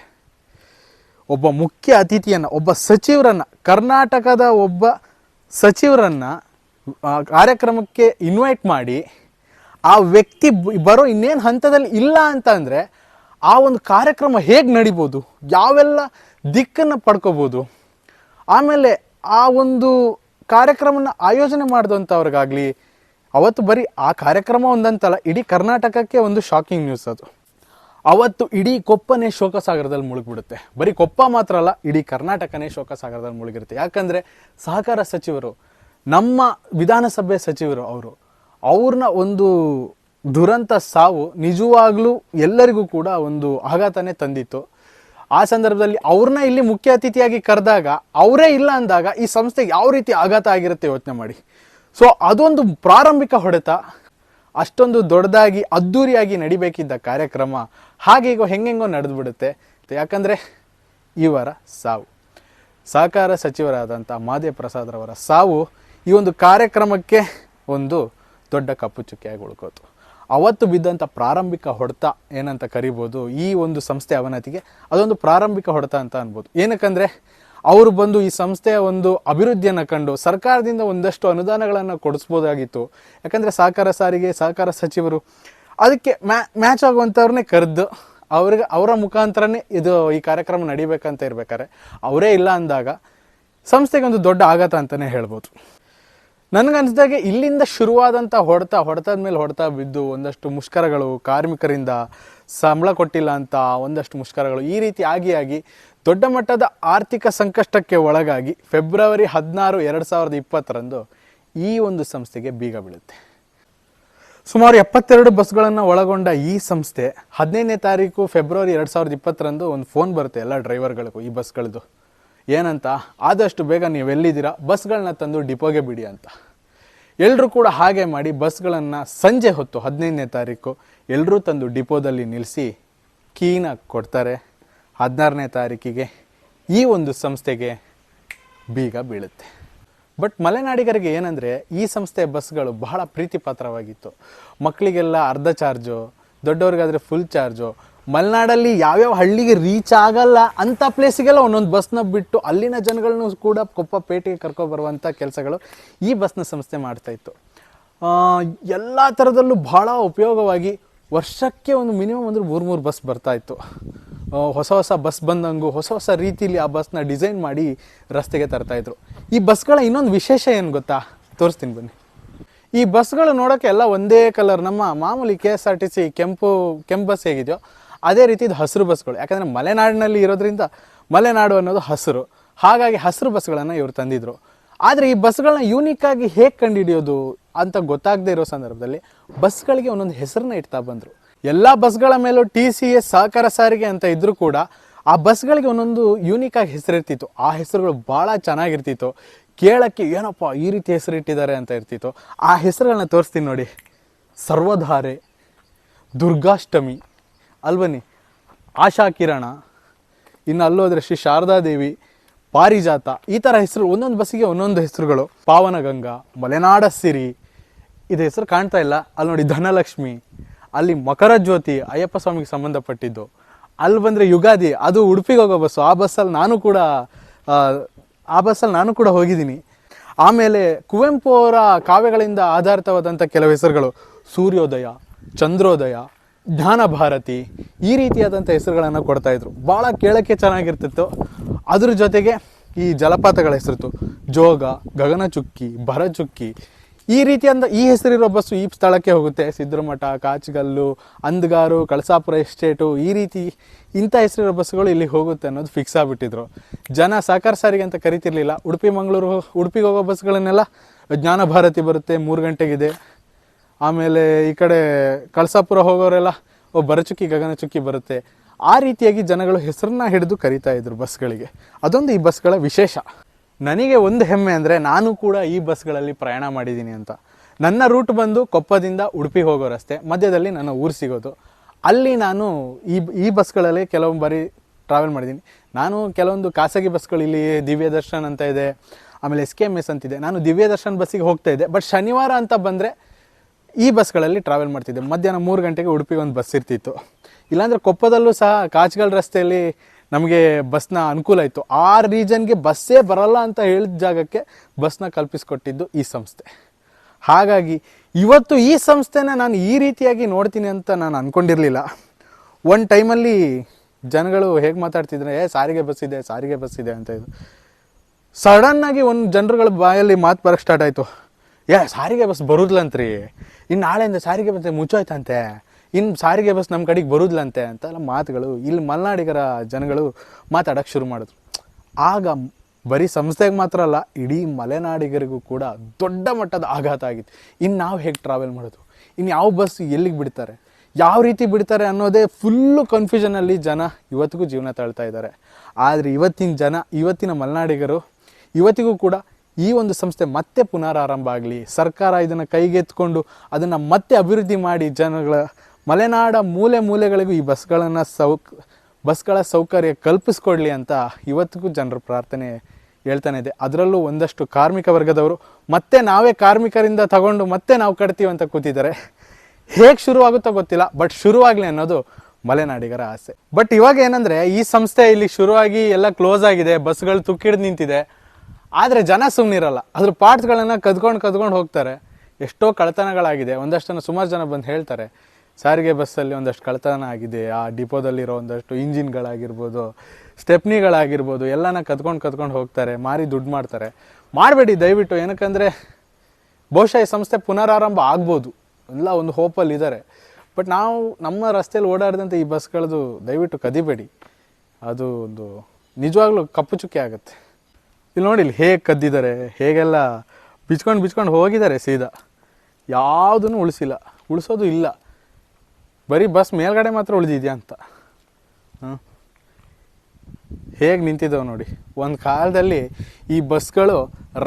ಒಬ್ಬ ಮುಖ್ಯ ಅತಿಥಿಯನ್ನು, ಒಬ್ಬ ಸಚಿವರನ್ನು, ಕರ್ನಾಟಕದ ಒಬ್ಬ ಸಚಿವರನ್ನು ಕಾರ್ಯಕ್ರಮಕ್ಕೆ ಇನ್ವೈಟ್ ಮಾಡಿ ಆ ವ್ಯಕ್ತಿ ಬರೋ ಇನ್ನೇನು ಹಂತದಲ್ಲಿ ಇಲ್ಲ ಅಂತ ಅಂದರೆ ಆ ಒಂದು ಕಾರ್ಯಕ್ರಮ ಹೇಗೆ ನಡಿಬೋದು? ಯಾವೆಲ್ಲ ದಿಕ್ಕನ್ನು ಪಡ್ಕೋಬೋದು? ಆಮೇಲೆ ಆ ಒಂದು ಕಾರ್ಯಕ್ರಮನ ಆಯೋಜನೆ ಮಾಡಿದಂಥವ್ರಿಗಾಗಲಿ ಅವತ್ತು ಬರೀ ಆ ಕಾರ್ಯಕ್ರಮ ಒಂದಂತಲ್ಲ, ಇಡೀ ಕರ್ನಾಟಕಕ್ಕೆ ಒಂದು ಶಾಕಿಂಗ್ ನ್ಯೂಸ್ ಅದು. ಅವತ್ತು ಇಡೀ ಕೊಪ್ಪನೇ ಶೋಕಸಾಗರದಲ್ಲಿ ಮುಳುಗ್ಬಿಡುತ್ತೆ. ಬರೀ ಕೊಪ್ಪ ಮಾತ್ರ ಅಲ್ಲ, ಇಡೀ ಕರ್ನಾಟಕನೇ ಶೋಕಸಾಗರದಲ್ಲಿ ಮುಳುಗಿರುತ್ತೆ. ಯಾಕಂದರೆ ಸಹಕಾರ ಸಚಿವರು, ನಮ್ಮ ವಿಧಾನಸಭೆ ಸಚಿವರು ಅವರು, ಅವ್ರನ್ನ ಒಂದು ದುರಂತ ಸಾವು ನಿಜವಾಗ್ಲೂ ಎಲ್ಲರಿಗೂ ಕೂಡ ಒಂದು ಆಘಾತನೇ ತಂದಿತ್ತು. ಆ ಸಂದರ್ಭದಲ್ಲಿ ಅವ್ರನ್ನ ಇಲ್ಲಿ ಮುಖ್ಯ ಅತಿಥಿಯಾಗಿ ಕರೆದಾಗ ಅವರೇ ಇಲ್ಲ ಅಂದಾಗ ಈ ಸಂಸ್ಥೆಗೆ ಯಾವ ರೀತಿ ಆಘಾತ ಆಗಿರುತ್ತೆ ಯೋಚನೆ ಮಾಡಿ. ಸೊ ಅದೊಂದು ಪ್ರಾರಂಭಿಕ ಹೊಡೆತ, ಅಷ್ಟೊಂದು ದೊಡ್ಡದಾಗಿ, ಅದ್ದೂರಿಯಾಗಿ ನಡಿಬೇಕಿದ್ದ ಕಾರ್ಯಕ್ರಮ ಹಾಗೆ ಹೆಂಗೆಂಗೋ ನಡೆದು ಬಿಡುತ್ತೆ ಯಾಕಂದರೆ ಇವರ ಸಾವು. ಸಹಕಾರ ಸಚಿವರಾದಂಥ ಮಾದೇ ಪ್ರಸಾದ್ರವರ ಸಾವು ಈ ಒಂದು ಕಾರ್ಯಕ್ರಮಕ್ಕೆ ಒಂದು ದೊಡ್ಡ ಕಪ್ಪು ಚುಕ್ಕಿಯಾಗಿ ಉಳ್ಕೋತು. ಅವತ್ತು ಬಿದ್ದಂಥ ಪ್ರಾರಂಭಿಕ ಹೊಡೆತ ಏನಂತ ಕರಿಬೋದು, ಈ ಒಂದು ಸಂಸ್ಥೆ ಅವನತಿಗೆ ಅದೊಂದು ಪ್ರಾರಂಭಿಕ ಹೊಡೆತ ಅಂತ ಅನ್ಬೋದು. ಏನಕ್ಕಂದ್ರೆ, ಅವರು ಬಂದು ಈ ಸಂಸ್ಥೆಯ ಒಂದು ಅಭಿವೃದ್ಧಿಯನ್ನು ಕಂಡು ಸರ್ಕಾರದಿಂದ ಒಂದಷ್ಟು ಅನುದಾನಗಳನ್ನು ಕೊಡಿಸ್ಬೋದಾಗಿತ್ತು. ಯಾಕಂದರೆ ಸಹಕಾರ ಸಾರಿಗೆ, ಸಹಕಾರ ಸಚಿವರು ಅದಕ್ಕೆ ಮ್ಯಾ, ಮ್ಯಾಚ್ ಆಗುವಂಥವ್ರನ್ನೇ ಕರೆದು ಅವ್ರಿಗೆ ಅವರ ಮುಖಾಂತರನೇ ಇದು ಈ ಕಾರ್ಯಕ್ರಮ ನಡಿಬೇಕಂತ ಇರ್ಬೇಕಾದ್ರೆ, ಅವರೇ ಇಲ್ಲ ಅಂದಾಗ ಸಂಸ್ಥೆಗೆ ಒಂದು ದೊಡ್ಡ ಆಘಾತ ಅಂತಲೇ ಹೇಳ್ಬೋದು. ನನಗನ್ಸ್ದಾಗೆ ಇಲ್ಲಿಂದ ಶುರುವಾದಂಥ ಹೊಡೆತ, ಹೊಡೆತದ ಮೇಲೆ ಹೊಡೆತ ಬಿದ್ದು ಒಂದಷ್ಟು ಮುಷ್ಕರಗಳು ಕಾರ್ಮಿಕರಿಂದ ಸಂಬಳ ಕೊಟ್ಟಿಲ್ಲ ಅಂತ ಒಂದಷ್ಟು ಮುಷ್ಕರಗಳು ಈ ರೀತಿ ಆಗಿ ಆಗಿ ದೊಡ್ಡ ಮಟ್ಟದ ಆರ್ಥಿಕ ಸಂಕಷ್ಟಕ್ಕೆ ಒಳಗಾಗಿ ಫೆಬ್ರವರಿ ಹದಿನಾರು ಎರಡು ಸಾವಿರದ ಇಪ್ಪತ್ತರಂದು ಈ ಒಂದು ಸಂಸ್ಥೆಗೆ ಬೀಗ ಬೀಳುತ್ತೆ. ಸುಮಾರು ಎಪ್ಪತ್ತೆರಡು ಬಸ್ಗಳನ್ನು ಒಳಗೊಂಡ ಈ ಸಂಸ್ಥೆ ಹದಿನೈದನೇ ತಾರೀಕು ಫೆಬ್ರವರಿ ಎರಡು ಸಾವಿರದ ಇಪ್ಪತ್ತರಂದು ಒಂದು ಫೋನ್ ಬರುತ್ತೆ ಎಲ್ಲ ಡ್ರೈವರ್ಗಳಿಗೂ ಈ ಬಸ್ಗಳದ್ದು. ಏನಂತ? ಆದಷ್ಟು ಬೇಗ ನೀವು ಎಲ್ಲಿದ್ದೀರಾ? ಬಸ್ಗಳನ್ನ ತಂದು ಡಿಪೋಗೆ ಬಿಡಿ ಅಂತ. ಎಲ್ಲರೂ ಕೂಡ ಹಾಗೆ ಮಾಡಿ ಬಸ್ಗಳನ್ನು ಸಂಜೆ ಹೊತ್ತು ಹದಿನೈದನೇ ತಾರೀಕು ಎಲ್ಲರೂ ತಂದು ಡಿಪೋದಲ್ಲಿ ನಿಲ್ಲಿಸಿ ಕೀನ ಕೊಡ್ತಾರೆ. ಹದಿನಾರನೇ ತಾರೀಕಿಗೆ ಈ ಒಂದು ಸಂಸ್ಥೆಗೆ ಬೀಗ ಬೀಳುತ್ತೆ. ಬಟ್ ಮಲೆನಾಡಿಗರಿಗೆ ಏನಂದರೆ ಈ ಸಂಸ್ಥೆಯ ಬಸ್ಗಳು ಬಹಳ ಪ್ರೀತಿಪಾತ್ರವಾಗಿತ್ತು. ಮಕ್ಕಳಿಗೆಲ್ಲ ಅರ್ಧ ಚಾರ್ಜು, ದೊಡ್ಡವ್ರಿಗಾದರೆ ಫುಲ್ ಚಾರ್ಜು ಮಲೆನಾಡಲ್ಲಿ ಯಾವ್ಯಾವ ಹಳ್ಳಿಗೆ ರೀಚ್ ಆಗಲ್ಲ ಅಂಥ ಪ್ಲೇಸಿಗೆಲ್ಲ ಒಂದೊಂದು ಬಸ್ನ ಬಿಟ್ಟು ಅಲ್ಲಿನ ಜನಗಳನ್ನು ಕೂಡ ಕೊಪ್ಪ ಪೇಟೆಗೆ ಕರ್ಕೊಬರುವಂಥ ಕೆಲಸಗಳು ಈ ಬಸ್ನ ಸಂಸ್ಥೆ ಮಾಡ್ತಾಯಿತ್ತು ಎಲ್ಲ ಥರದಲ್ಲೂ ಭಾಳ ಉಪಯೋಗವಾಗಿ ವರ್ಷಕ್ಕೆ ಒಂದು ಮಿನಿಮಮ್ ಅಂದ್ರೆ ಮೂರು ಮೂರು ಬಸ್ ಬರ್ತಾಯಿತ್ತು ಇತ್ತು ಹೊಸ ಹೊಸ ಬಸ್ ಬಂದಂಗೂ, ಹೊಸ ಹೊಸ ರೀತಿಲಿ ಆ ಬಸ್ನ ಡಿಸೈನ್ ಮಾಡಿ ರಸ್ತೆಗೆ ತರ್ತಾ ಇದ್ರು. ಈ ಬಸ್ಗಳ ಇನ್ನೊಂದು ವಿಶೇಷ ಏನು ಗೊತ್ತಾ? ತೋರಿಸ್ತೀನಿ ಬನ್ನಿ. ಈ ಬಸ್ಗಳು ನೋಡೋಕ್ಕೆ ಎಲ್ಲ ಒಂದೇ ಕಲರ್ ನಮ್ಮ ಮಾಮೂಲಿ K S R T C ಕೆಂಪು ಕೆಂಪು ಬಸ್ ಹೇಗಿದೆಯೋ ಅದೇ ರೀತಿ ಇದು ಹಸಿರು ಬಸ್ಗಳು. ಯಾಕಂದರೆ ಮಲೆನಾಡಿನಲ್ಲಿ ಇರೋದ್ರಿಂದ ಮಲೆನಾಡು ಅನ್ನೋದು ಹಸಿರು. ಹಾಗಾಗಿ ಹಸಿರು ಬಸ್ಗಳನ್ನು ಇವರು ತಂದಿದ್ರು. ಆದರೆ ಈ ಬಸ್ಗಳನ್ನ ಯೂನಿಕ್ ಆಗಿ ಹೇಗೆ ಕಂಡುಹಿಡಿಯೋದು ಅಂತ ಗೊತ್ತಾಗದೇ ಇರೋ ಸಂದರ್ಭದಲ್ಲಿ ಬಸ್ಗಳಿಗೆ ಒಂದೊಂದು ಹೆಸರನ್ನ ಇಡ್ತಾ ಬಂದರು. ಎಲ್ಲ ಬಸ್ಗಳ ಮೇಲೂ ಟಿ ಸಿ ಎಸ್ ಸಹಕಾರ ಸಾರಿಗೆ ಅಂತ ಇದ್ದರೂ ಕೂಡ ಆ ಬಸ್ಗಳಿಗೆ ಒಂದೊಂದು ಯೂನಿಕ್ ಆಗಿ ಹೆಸರಿರ್ತಿತ್ತು. ಆ ಹೆಸರುಗಳು ಭಾಳ ಚೆನ್ನಾಗಿರ್ತಿತ್ತು. ಕೇಳಕ್ಕೆ ಏನಪ್ಪ ಈ ರೀತಿ ಹೆಸರಿಟ್ಟಿದ್ದಾರೆ ಅಂತ ಇರ್ತಿತ್ತು. ಆ ಹೆಸರುಗಳನ್ನ ತೋರಿಸ್ತೀನಿ ನೋಡಿ. ಸರ್ವಧಾರೆ, ದುರ್ಗಾಷ್ಟಮಿ. ಅಲ್ಬನ್ನಿ ಆಶಾ ಕಿರಣ, ಇನ್ನು ಅಲ್ಲೋದ್ರೆ ಶ್ರೀ ಶಾರದಾದೇವಿ ಪಾರಿಜಾತ, ಈ ಥರ ಹೆಸರು, ಒಂದೊಂದು ಬಸ್ಸಿಗೆ ಒಂದೊಂದು ಹೆಸರುಗಳು. ಪಾವನಗಂಗಾ, ಮಲೆನಾಡ ಸಿರಿ, ಇದು ಹೆಸರು ಕಾಣ್ತಾ ಇಲ್ಲ. ಅಲ್ಲಿ ನೋಡಿ ಧನಲಕ್ಷ್ಮಿ, ಅಲ್ಲಿ ಮಕರ ಜ್ಯೋತಿ, ಅಯ್ಯಪ್ಪ ಸ್ವಾಮಿಗೆ ಸಂಬಂಧಪಟ್ಟಿದ್ದು. ಅಲ್ಲಿ ಬಂದರೆ ಯುಗಾದಿ, ಅದು ಉಡುಪಿಗೆ ಹೋಗೋ ಬಸ್ಸು. ಆ ಬಸ್ಸಲ್ಲಿ ನಾನು ಕೂಡ ಆ ಬಸ್ಸಲ್ಲಿ ನಾನು ಕೂಡ ಹೋಗಿದ್ದೀನಿ. ಆಮೇಲೆ ಕುವೆಂಪು ಅವರ ಕಾವ್ಯಗಳಿಂದ ಆಧಾರಿತವಾದಂಥ ಕೆಲವು ಹೆಸರುಗಳು. ಸೂರ್ಯೋದಯ, ಚಂದ್ರೋದಯ ಜ್ಞಾನ ಭಾರತಿ ಈ ರೀತಿಯಾದಂಥ ಹೆಸರುಗಳನ್ನು ಕೊಡ್ತಾ ಇದ್ರು. ಭಾಳ ಕೇಳೋಕ್ಕೆ ಚೆನ್ನಾಗಿರ್ತಿತ್ತು. ಅದ್ರ ಜೊತೆಗೆ ಈ ಜಲಪಾತಗಳ ಹೆಸರಿತ್ತು. ಜೋಗ, ಗಗನಚುಕ್ಕಿ, ಭರಚುಕ್ಕಿ. ಈ ರೀತಿಯಾದ ಈ ಹೆಸರಿರೋ ಬಸ್ಸು ಈ ಸ್ಥಳಕ್ಕೆ ಹೋಗುತ್ತೆ. ಸಿದ್ದರಮಠ ಕಾಚಗಲ್ಲು, ಅಂದಗಾರು, ಕಳಸಾಪುರ ಎಸ್ಟೇಟು ಈ ರೀತಿ ಇಂಥ ಹೆಸರಿರೋ ಬಸ್ಸುಗಳು ಇಲ್ಲಿ ಹೋಗುತ್ತೆ ಅನ್ನೋದು ಫಿಕ್ಸ್ ಆಗಿಬಿಟ್ಟಿದ್ರು. ಜನ ಸಹಕಾರ ಸಾರಿಗೆ ಅಂತ ಕರಿತಿರ್ಲಿಲ್ಲ. ಉಡುಪಿ, ಮಂಗಳೂರು, ಉಡುಪಿಗೆ ಹೋಗೋ ಬಸ್ಗಳನ್ನೆಲ್ಲ ಜ್ಞಾನ ಭಾರತಿ ಬರುತ್ತೆ. ಮೂರು ಗಂಟೆಗಿದೆ. ಆಮೇಲೆ ಈ ಕಡೆ ಕಳಸಾಪುರ ಹೋಗೋರೆಲ್ಲ, ಓ, ಬರಚುಕ್ಕಿ, ಗಗನಚುಕ್ಕಿ ಬರುತ್ತೆ. ಆ ರೀತಿಯಾಗಿ ಜನಗಳು ಹೆಸರನ್ನ ಹಿಡಿದು ಕರಿತಾ ಇದ್ರು ಬಸ್ಗಳಿಗೆ. ಅದೊಂದು ಈ ಬಸ್ಗಳ ವಿಶೇಷ. ನನಗೆ ಒಂದು ಹೆಮ್ಮೆ ಅಂದರೆ ನಾನು ಕೂಡ ಈ ಬಸ್ಗಳಲ್ಲಿ ಪ್ರಯಾಣ ಮಾಡಿದ್ದೀನಿ ಅಂತ. ನನ್ನ ರೂಟ್ ಬಂದು ಕೊಪ್ಪದಿಂದ ಉಡುಪಿ ಹೋಗೋ ರಸ್ತೆ ಮಧ್ಯದಲ್ಲಿ ನನ್ನ ಊರು ಸಿಗೋದು. ಅಲ್ಲಿ ನಾನು ಈ ಈ ಬಸ್ಗಳಲ್ಲಿ ಕೆಲವೊಂದು ಬಾರಿ ಟ್ರಾವೆಲ್ ಮಾಡಿದ್ದೀನಿ. ನಾನು ಕೆಲವೊಂದು ಖಾಸಗಿ ಬಸ್ಗಳು ಇಲ್ಲಿ, ದಿವ್ಯ ದರ್ಶನ್ ಅಂತ ಇದೆ, ಆಮೇಲೆ ಎಸ್ ಕೆ ಎಂ ಎಸ್ ಅಂತಿದೆ. ನಾನು ದಿವ್ಯ ದರ್ಶನ್ ಬಸ್ಸಿಗೆ ಹೋಗ್ತಾ ಇದ್ದೆ. ಬಟ್ ಶನಿವಾರ ಅಂತ ಬಂದರೆ ಈ ಬಸ್ಗಳಲ್ಲಿ ಟ್ರಾವೆಲ್ ಮಾಡ್ತಿದ್ದೆ. ಮಧ್ಯಾಹ್ನ ಮೂರು ಗಂಟೆಗೆ ಉಡುಪಿಗೆ ಒಂದು ಬಸ್ ಇರ್ತಿತ್ತು. ಇಲ್ಲಾಂದರೆ ಕೊಪ್ಪದಲ್ಲೂ ಸಹ ಕಾಚ್ಗಲ್ ರಸ್ತೆಯಲ್ಲಿ ನಮಗೆ ಬಸ್ನ ಅನುಕೂಲ ಇತ್ತು. ಆ ರೀಜನ್ಗೆ ಬಸ್ಸೇ ಬರಲ್ಲ ಅಂತ ಹೇಳಿದ ಜಾಗಕ್ಕೆ ಬಸ್ನ ಕಲ್ಪಿಸಿಕೊಟ್ಟಿದ್ದು ಈ ಸಂಸ್ಥೆ. ಹಾಗಾಗಿ ಇವತ್ತು ಈ ಸಂಸ್ಥೆನ ನಾನು ಈ ರೀತಿಯಾಗಿ ನೋಡ್ತೀನಿ ಅಂತ ನಾನು ಅಂದ್ಕೊಂಡಿರಲಿಲ್ಲ ಒಂದು ಟೈಮಲ್ಲಿ ಜನಗಳು ಹೇಗೆ ಮಾತಾಡ್ತಿದ್ರೆ, ಏ, ಸಾರಿಗೆ ಬಸ್ ಇದೆ, ಸಾರಿಗೆ ಬಸ್ ಇದೆ ಅಂತ ಇದು. ಸಡನ್ನಾಗಿ ಒಂದು ಜನರುಗಳ ಬಾಯಲ್ಲಿ ಮಾತು ಬರೋಕ್ಕೆ ಸ್ಟಾರ್ಟ್ ಆಯಿತು. ಏ ಸಾರಿಗೆ ಬಸ್ ಬರುದ್ಲಂತ್ರಿ. ಇನ್ನು ನಾಳೆಯಿಂದ ಸಾರಿಗೆ ಬಸ್ ಮುಚ್ಚೋಯ್ತಂತೆ. ಇನ್ನು ಸಾರಿಗೆ ಬಸ್ ನಮ್ಮ ಕಡೆಗೆ ಬರುದ್ಲಂತೆ ಅಂತೆಲ್ಲ ಮಾತುಗಳು ಇಲ್ಲಿ ಮಲೆನಾಡಿಗರ ಜನಗಳು ಮಾತಾಡೋಕ್ಕೆ ಶುರು ಮಾಡಿದ್ರು. ಆಗ ಬರೀ ಸಂಸ್ಥೆಗೆ ಮಾತ್ರ ಅಲ್ಲ, ಇಡೀ ಮಲೆನಾಡಿಗರಿಗೂ ಕೂಡ ದೊಡ್ಡ ಮಟ್ಟದ ಆಘಾತ ಆಗಿತ್ತು. ಇನ್ನು ನಾವು ಹೇಗೆ ಟ್ರಾವೆಲ್ ಮಾಡೋದು? ಇನ್ನು ಯಾವ ಬಸ್ ಎಲ್ಲಿಗೆ ಬಿಡ್ತಾರೆ? ಯಾವ ರೀತಿ ಬಿಡ್ತಾರೆ ಅನ್ನೋದೇ ಫುಲ್ಲು ಕನ್ಫ್ಯೂಷನಲ್ಲಿ ಜನ ಇವತ್ತಿಗೂ ಜೀವನ ತಳ್ತಾ ಇದ್ದಾರೆ. ಆದರೆ ಇವತ್ತಿನ ಜನ, ಇವತ್ತಿನ ಮಲೆನಾಡಿಗರು, ಇವತ್ತಿಗೂ ಕೂಡ ಈ ಒಂದು ಸಂಸ್ಥೆ ಮತ್ತೆ ಪುನರಾರಂಭ ಆಗಲಿ. ಸರ್ಕಾರ ಇದನ್ನು ಕೈಗೆತ್ಕೊಂಡು ಅದನ್ನು ಮತ್ತೆ ಅಭಿವೃದ್ಧಿ ಮಾಡಿ ಜನಗಳ ಮಲೆನಾಡ ಮೂಲೆ ಮೂಲೆಗಳಿಗೂ ಈ ಬಸ್ಗಳನ್ನು ಸೌಕ್, ಬಸ್ಗಳ ಸೌಕರ್ಯ ಕಲ್ಪಿಸ್ಕೊಡ್ಲಿ ಅಂತ ಇವತ್ತಿಗೂ ಜನರ ಪ್ರಾರ್ಥನೆ ಹೇಳ್ತಾನೆ ಇದೆ. ಅದರಲ್ಲೂ ಒಂದಷ್ಟು ಕಾರ್ಮಿಕ ವರ್ಗದವರು ಮತ್ತೆ ನಾವೇ ಕಾರ್ಮಿಕರಿಂದ ತಗೊಂಡು ಮತ್ತೆ ನಾವು ಕಟ್ತೀವಿ ಅಂತ ಕೂತಿದ್ದಾರೆ. ಹೇಗೆ ಶುರುವಾಗುತ್ತೋ ಗೊತ್ತಿಲ್ಲ, ಬಟ್ ಶುರುವಾಗಲಿ ಅನ್ನೋದು ಮಲೆನಾಡಿಗರ ಆಸೆ. ಬಟ್ ಇವಾಗ ಏನಂದ್ರೆ ಈ ಸಂಸ್ಥೆ ಇಲ್ಲಿ ಶುರುವಾಗಿ ಎಲ್ಲ ಕ್ಲೋಸ್ ಆಗಿದೆ, ಬಸ್ಗಳು ತುಕ್ಕಿಡ್ದು ನಿಂತಿದೆ. ಆದರೆ ಜನ ಸುಮ್ಮನಿರಲ್ಲ ಅದ್ರ ಪಾರ್ಟ್ಸ್ಗಳನ್ನು ಕದ್ಕೊಂಡು ಕದ್ಕೊಂಡು ಹೋಗ್ತಾರೆ. ಎಷ್ಟೋ ಕಳ್ತನಗಳಾಗಿದೆ ಒಂದಷ್ಟನ್ನು ಸುಮಾರು ಜನ ಬಂದು ಹೇಳ್ತಾರೆ, ಸಾರಿಗೆ ಬಸ್ಸಲ್ಲಿ ಒಂದಷ್ಟು ಕಳ್ತನ ಆಗಿದೆ. ಆ ಡಿಪೋದಲ್ಲಿರೋ ಒಂದಷ್ಟು ಇಂಜಿನ್ಗಳಾಗಿರ್ಬೋದು, ಸ್ಟೆಪ್ನಿಗಳಾಗಿರ್ಬೋದು, ಎಲ್ಲನ ಕದ್ಕೊಂಡು ಕದ್ಕೊಂಡು ಹೋಗ್ತಾರೆ, ಮಾರಿ ದುಡ್ಡು ಮಾಡ್ತಾರೆ. ಮಾಡಬೇಡಿ, ದಯವಿಟ್ಟು. ಏನಕ್ಕಂದರೆ, ಬಹುಶಃ ಈ ಸಂಸ್ಥೆ ಪುನರಾರಂಭ ಆಗ್ಬೋದು. ಎಲ್ಲ ಒಂದು ಹೋಪಲ್ಲಿ ಇದ್ದಾರೆ ಬಟ್ ನಾವು ನಮ್ಮ ರಸ್ತೆಯಲ್ಲಿ ಓಡಾಡಿದಂಥ ಈ ಬಸ್ಗಳದು ದಯವಿಟ್ಟು ಕದಿಬೇಡಿ. ಅದು ಒಂದು ನಿಜವಾಗ್ಲೂ ಕಪ್ಪು ಚುಕ್ಕಿ ಆಗುತ್ತೆ. ಇಲ್ಲಿ ನೋಡಿ, ಇಲ್ಲಿ ಹೇಗೆ ಕದ್ದಿದ್ದಾರೆ, ಹೇಗೆಲ್ಲ ಬಿಚ್ಕೊಂಡು ಬಿಚ್ಕೊಂಡು ಹೋಗಿದ್ದಾರೆ ಸೀದಾ. ಯಾವುದನ್ನು ಉಳಿಸಿಲ್ಲ, ಉಳಿಸೋದು ಇಲ್ಲ. ಬರೀ ಬಸ್ ಮೇಲ್ಗಡೆ ಮಾತ್ರ ಉಳಿದಿದೆಯಾ ಅಂತ. ಹೇಗೆ ನಿಂತಿದ್ದವು ನೋಡಿ. ಒಂದು ಕಾಲದಲ್ಲಿ ಈ ಬಸ್ಗಳು